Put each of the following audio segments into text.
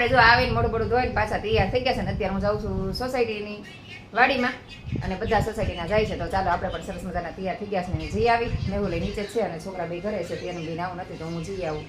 આપણે જો આવીને મોડું મોડું ધોઈને પાછા તૈયાર થઈ ગયા છે ને, અત્યારે હું જાઉં છું સોસાયટીની વાડીમાં અને બધા સોસાયટીના જાય છે. તો ચાલો, આપણે પણ સરસ મજાના તૈયાર થઈ ગયા છે ને, જઈ આવી. મેહુલ નીચે છે અને છોકરા બે ઘરે છે, તેનું બી નાવું નથી, તો હું જઈ આવું.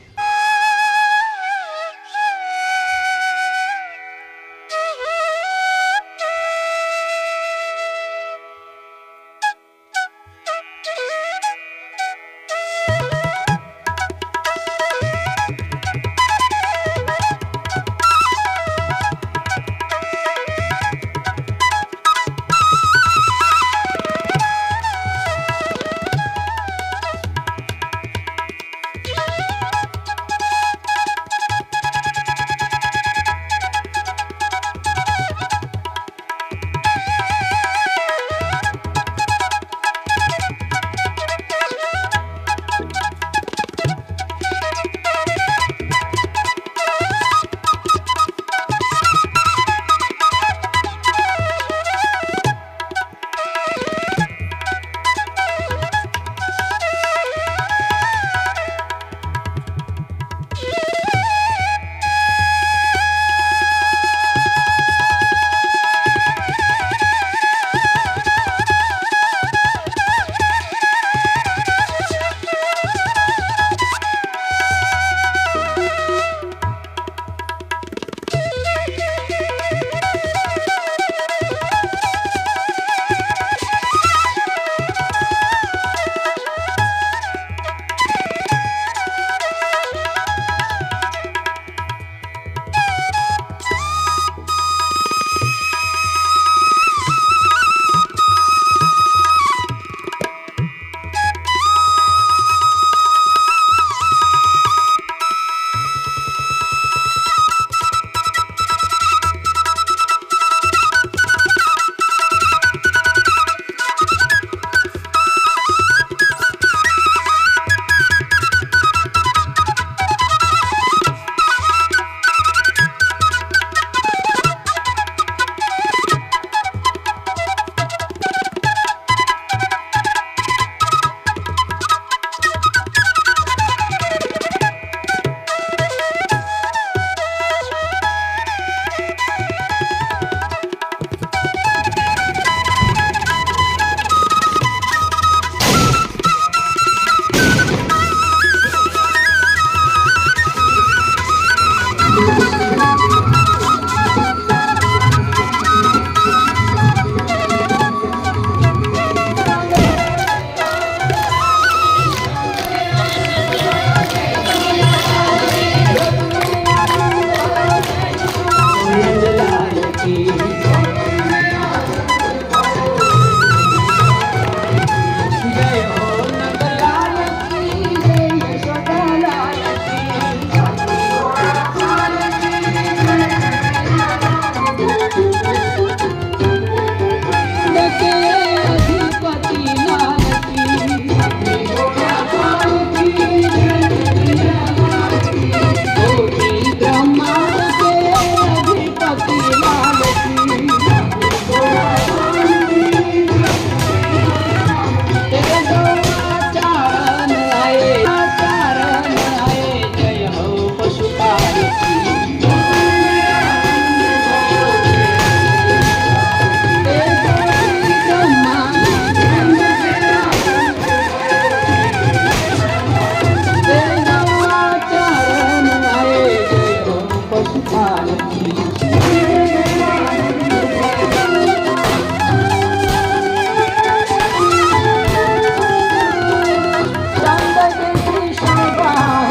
পাওয়া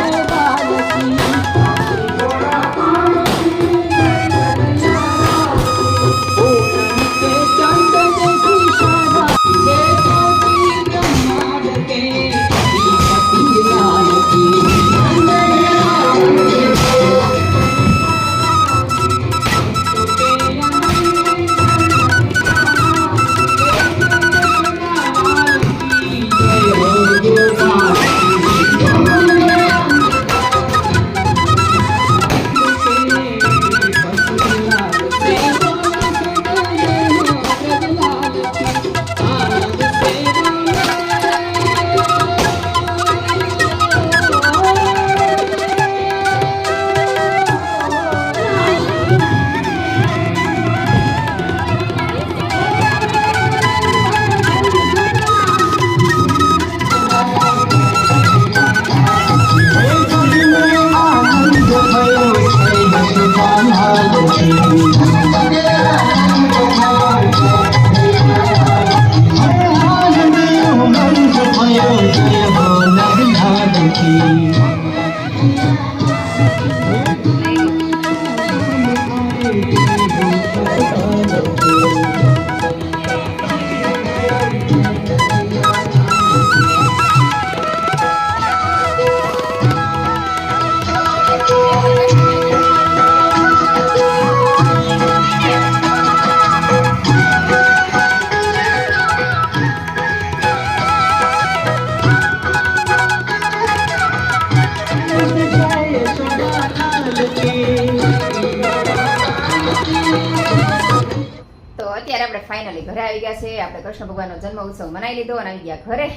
ફાઇનલી ઘરે આવી ગયા છે. આપણે કૃષ્ણ ભગવાનનો જન્મ ઉત્સવ મનાવી લીધો અને આવી ગયા ઘરે.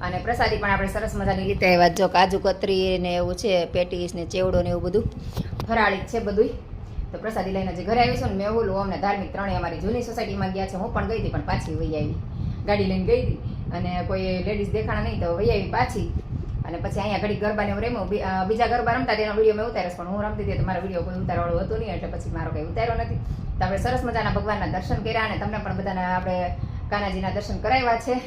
અને પ્રસાદી પણ આપણે સરસ મજાની રીતે આવ્યા જો કાજુ, કતરી ને એવું છે, પેટીસ ને ચેવડો ને એવું બધું ફરાળી છે બધું તો પ્રસાદી લઈને જે ઘરે આવી છું ને મેહુલ અમને ધાર્મિક ત્રણેય અમારી જૂની સોસાયટીમાં ગયા છે. હું પણ ગઈ હતી, પણ પાછી વહી આવી. ગાડી લઈને ગઈ હતી. અને કોઈ લેડીઝ દેખાણા નહીં, તો વહી આવી પાછી. અને પછી અહીંયા ઘડી ગરબાને રમ્યું. બી- બીજા ગરબા રમતા તેનો વીડિયો મેં ઉતાર્યો પણ હું રમતી હતી, તો મારો વીડિયો કોઈ ઉતારવાળો હતો નહીં, એટલે પછી મારો કંઈ ઉતાર્યો નથી. તો આપણે સરસ મજાના ભગવાનના દર્શન કર્યા અને તમને પણ બધાને આપણે કાનાજીના દર્શન કરાવ્યા છે.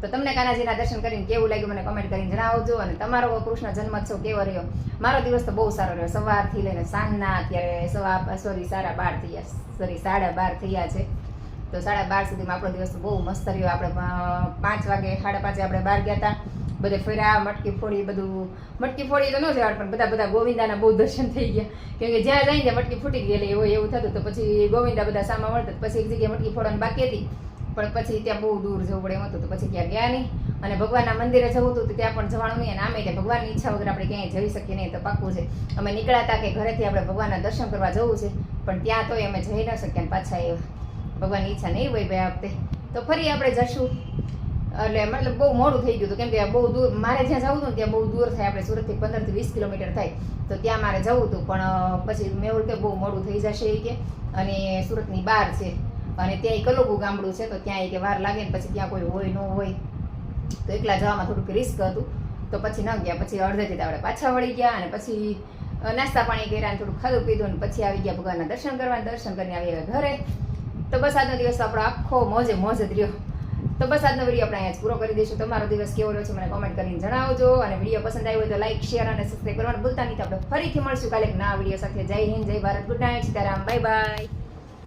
તો તમને કાનાજીના દર્શન કરીને કેવું લાગ્યું મને કમેન્ટ કરીને જણાવજો અને તમારો કૃષ્ણ જન્મોત્સવ કેવો રહ્યો? મારો દિવસ તો બહુ સારો રહ્યો. સવારથી લઈને સાંજના અત્યારે સવા સોરી સાડા બાર થયા સોરી સાડા બાર થયા છે. તો સાડા બાર સુધીમાં આપણો દિવસ બહુ મસ્ત રહ્યો. આપણે પાંચ વાગે, સાડા પાંચે આપણે બહાર ગયા હતા. બધે ફર્યા, મટકી ફોડી, બધું. મટકી ફોડી તો ન જવાડ પણ બધા બધા ગોવિંદાના બહુ દર્શન થઈ ગયા. કેમ કે જ્યાં જઈને ત્યાં મટકી ફૂટી ગયેલી એવું એવું થતું તો પછી ગોવિંદા બધા સામા મળતા, તો પછી એક જગ્યાએ મટકી ફોડવાની બાકી હતી. પણ પછી ત્યાં બહુ દૂર જવું પડે એમ હતું. તો પછી ત્યાં ગયા નહીં. અને ભગવાનના મંદિરે જવું હતું, તો ત્યાં પણ જવાનું નહીં. અને આમે એટલે ભગવાનની ઈચ્છા વગર આપણે ક્યાંય જઈ શકીએ નહીં. તો પાકું છે. અમે નીકળ્યા હતા કે ઘરેથી આપણે ભગવાનના દર્શન કરવા જવું છે. પણ ત્યાં તોય અમે જઈ ન શક્યા પાછા એ ભગવાનની ઈચ્છા નહીં હોય ભાઈ આ તો ફરી આપણે જશું. એટલે મતલબ બહુ મોડું થઈ ગયું હતું. કેમ કે બહુ દૂર, મારે જ્યાં જવું હતું ત્યાં બહુ દૂર થાય. આપણે સુરતથી પંદરથી વીસ કિલોમીટર થાય. તો ત્યાં મારે જવું હતું. પણ પછી મેં એવું કે બહુ મોડું થઈ જશે એ કે. અને સુરતની બહાર છે. અને ત્યાં એક કલોગુ ગામડું છે. તો ત્યાં એ કે વાર લાગે ને પછી ત્યાં કોઈ હોય, ન હોય. તો એકલા જવામાં થોડુંક રિસ્ક હતું. તો પછી ન ગયા. પછી અડધેથી આપણે પાછા વળી ગયા અને પછી નાસ્તા પાણી કર્યા થોડું ખાધું પીધું ને પછી આવી ગયા ભગવાનના દર્શન કરવા. દર્શન કરીને આવી ગયા ઘરે. તો બસ આજનો દિવસ આપણો આખો મોજે મોજ જ રહ્યો. તો બસ આજનો વીડિયો આપણે અહીંયા પૂરો કરી દઈશું. તમારો દિવસ કેવો રહ્યો છે મને કોમેન્ટ કરીને જણાવજો. અને વીડિયો પસંદ આવ્યો હોય તો લાઈક શેર અને સબસ્ક્રાઈબ કરવાનું ભૂલતા નહીં. તો આપણે ફરીથી મળશું કાલે નવા વીડિયો સાથે. જય હિન્દ, જય Bharat. Good night Sitaram. Bye bye